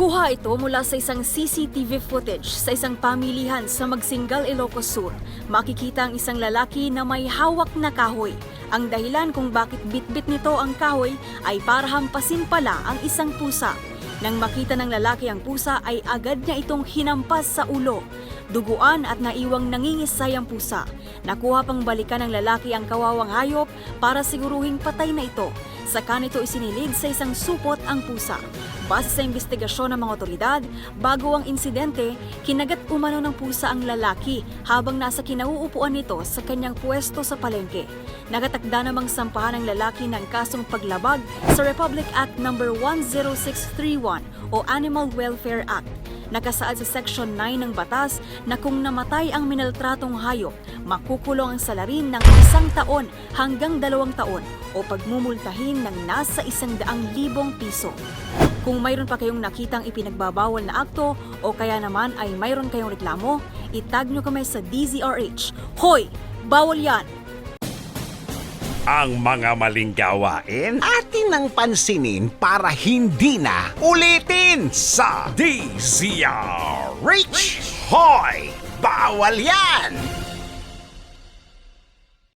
Kuha ito mula sa isang CCTV footage sa isang pamilihan sa Magsingal, Ilocos Sur. Makikita ang isang lalaki na may hawak na kahoy. Ang dahilan kung bakit bitbit nito ang kahoy ay para hampasin pala ang isang pusa. Nang makita ng lalaki ang pusa ay agad niya itong hinampas sa ulo. Duguan at naiwang nangingisay ang pusa. Nakuha pang balikan ng lalaki ang kawawang hayop para siguruhing patay na ito. Saka nito isinilid sa isang supot ang pusa. Base sa investigasyon ng mga otoridad, bago ang insidente, kinagat umano ng pusa ang lalaki habang nasa kinauupuan nito sa kanyang pwesto sa palengke. Nagatakda namang sampahan ng lalaki ng kasong paglabag sa Republic Act No. 10631 o Animal Welfare Act. Nakasaad sa Section 9 ng batas na kung namatay ang minaltratong hayop, makukulong ang salarin ng isang taon hanggang dalawang taon o pagmumultahin ng nasa isang daang libong piso. Kung mayroon pa kayong nakitang ipinagbabawal na akto o kaya naman ay mayroon kayong reklamo, itag nyo kami sa DZRH. Hoy! Bawal yan! Ang mga maling gawain atin ang pansinin para hindi na ulitin sa DZR Rich Hoy! Bawal yan!